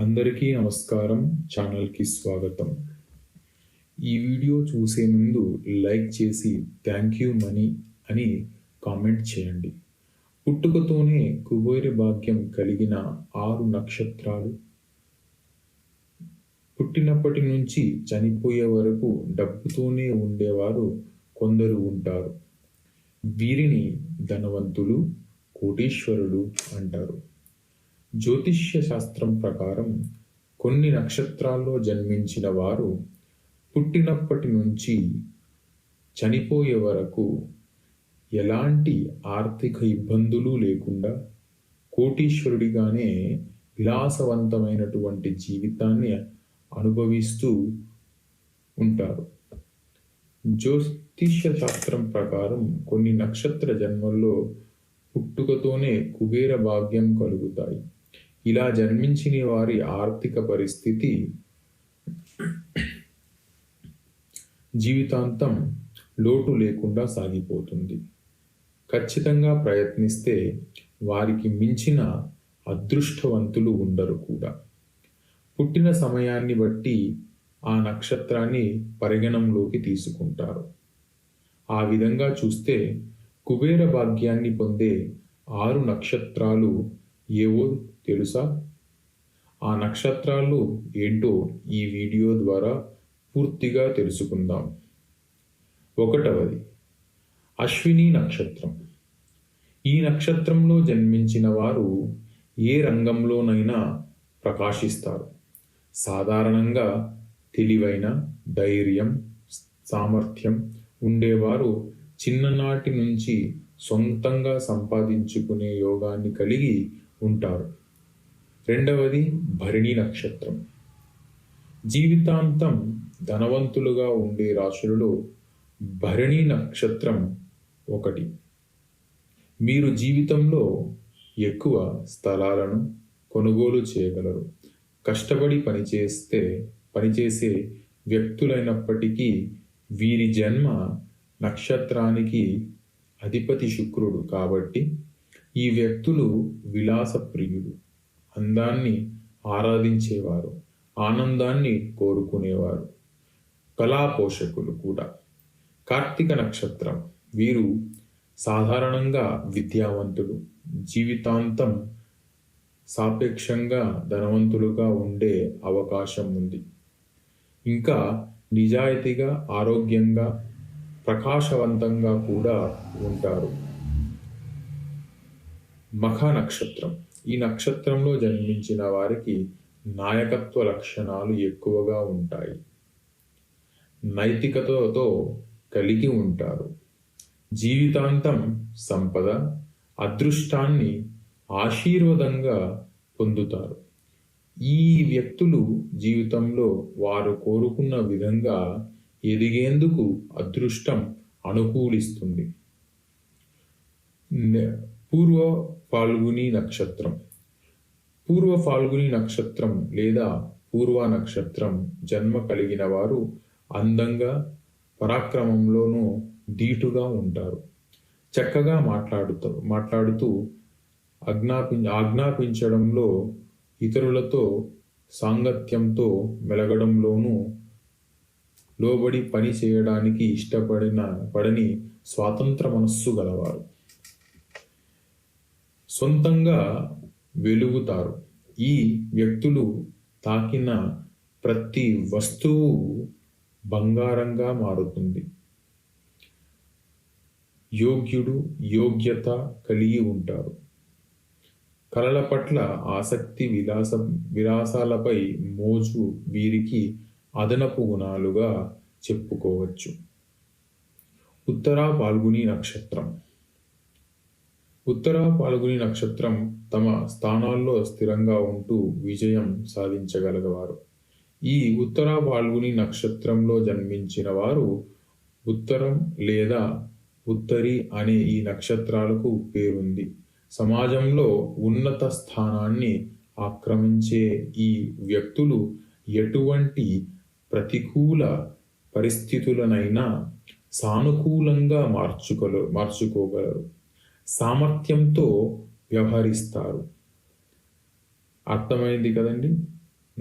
అందరికీ నమస్కారం ఛానల్కి స్వాగతం. ఈ వీడియో చూసే ముందు లైక్ చేసి థ్యాంక్ యూ మనీ అని కామెంట్ చేయండి. పుట్టుకతోనే కుబేర భాగ్యం కలిగిన ఆరు నక్షత్రాలు. పుట్టినప్పటి నుంచి చనిపోయే వరకు డబ్బుతోనే ఉండేవారు కొందరు ఉంటారు. వీరిని ధనవంతులు కోటీశ్వరులు అంటారు. జ్యోతిష్య శాస్త్రం ప్రకారం కొన్ని నక్షత్రాల్లో జన్మించిన వారు పుట్టినప్పటి నుంచి చనిపోయే వరకు ఎలాంటి ఆర్థిక ఇబ్బందులు లేకుండా కోటీశ్వరుడిగానే విలాసవంతమైనటువంటి జీవితాన్ని అనుభవిస్తూ ఉంటారు. జ్యోతిష్య శాస్త్రం ప్రకారం కొన్ని నక్షత్ర జన్మల్లో పుట్టుకతోనే కుబేర భాగ్యం కలుగుతాయి. ఇలా జన్మించిన వారి ఆర్థిక పరిస్థితి జీవితాంతం లోటు లేకుండా సాగిపోతుంది. ఖచ్చితంగా ప్రయత్నిస్తే వారికి మించిన అదృష్టవంతులు ఉండరు కూడా. పుట్టిన సమయాన్ని బట్టి ఆ నక్షత్రాన్ని పరిగణంలోకి తీసుకుంటారు. ఆ విధంగా చూస్తే కుబేర భాగ్యాన్ని పొందే ఆరు నక్షత్రాలు ఏవో తెలుసా? ఆ నక్షత్రాలు ఏంటో ఈ వీడియో ద్వారా పూర్తిగా తెలుసుకుందాం. ఒకటవది అశ్విని నక్షత్రం. ఈ నక్షత్రంలో జన్మించిన వారు ఏ రంగంలోనైనా ప్రకాశిస్తారు. సాధారణంగా తెలివైన ధైర్యం సామర్థ్యం ఉండేవారు చిన్ననాటి నుంచి సొంతంగా సంపాదించుకునే యోగాన్ని కలిగి ఉంటారు. రెండవది భరిణి నక్షత్రం. జీవితాంతం ధనవంతులుగా ఉండే రాశులలో భరిణి నక్షత్రం ఒకటి. మీరు జీవితంలో ఎక్కువ స్థలాలను కొనుగోలు చేయగలరు. కష్టపడి పనిచేస్తే పనిచేసే వ్యక్తులైనప్పటికీ వీరి జన్మ నక్షత్రానికి అధిపతి శుక్రుడు కాబట్టి ఈ వ్యక్తులు విలాసప్రియులు అందాన్ని ఆరాధించేవారు ఆనందాన్ని కోరుకునేవారు. కళా పోషకులు కూడా. కార్తీక నక్షత్రం. వీరు సాధారణంగా విద్యావంతులు. జీవితాంతం సాపేక్షంగా ధనవంతులుగా ఉండే అవకాశం ఉంది. ఇంకా నిజాయితీగా ఆరోగ్యంగా ప్రకాశవంతంగా కూడా ఉంటారు. మఖ నక్షత్రం. ఈ నక్షత్రంలో జన్మించిన వారికి నాయకత్వ లక్షణాలు ఎక్కువగా ఉంటాయి. నైతికతతో కలిగి ఉంటారు. జీవితాంతం సంపద అదృష్టాన్ని ఆశీర్వాదంగా పొందుతారు. ఈ వ్యక్తులు జీవితంలో వారు కోరుకున్న విధంగా ఎదిగేందుకు అదృష్టం అనుకూలిస్తుంది. పూర్వ ఫాల్గుని నక్షత్రం. పూర్వ ఫాల్గుని నక్షత్రం లేదా పూర్వ నక్షత్రం జన్మ కలిగిన వారు అందంగా పరాక్రమంలోనూ ధీటుగా ఉంటారు. చక్కగా మాట్లాడుతూ మాట్లాడుతూ అజ్ఞాపి ఆజ్ఞాపించడంలో ఇతరులతో సాంగత్యంతో మెలగడంలోనూ లోబడి పని చేయడానికి ఇష్టపడిన పడని స్వాతంత్ర మనస్సు గలవారు. సొంతంగా వెలుగుతారు. ఈ వ్యక్తులు తాకిన ప్రతి వస్తువు బంగారంగా మారుతుంది. యోగ్యుడు యోగ్యత కలిగి ఉంటారు. కళల పట్ల ఆసక్తి విలాస విలాసాలపై మోజు వీరికి అదనపు గుణాలుగా చెప్పుకోవచ్చు. ఉత్తరా పాల్గొని నక్షత్రం. ఉత్తర పాల్గుని నక్షత్రం తమ స్థానాల్లో స్థిరంగా ఉంటూ విజయం సాధించగలగవారు. ఈ ఉత్తర పాల్గుని నక్షత్రంలో జన్మించిన వారు ఉత్తరం లేదా ఉత్తరి అనే ఈ నక్షత్రాలకు పేరుంది. సమాజంలో ఉన్నత స్థానాన్ని ఆక్రమించే ఈ వ్యక్తులు ఎటువంటి ప్రతికూల పరిస్థితులనైనా సానుకూలంగా మార్చుకోగలరు మార్చుకోగలరు. సామర్థ్యంతో వ్యవహరిస్తారు. అర్థమైంది కదండి?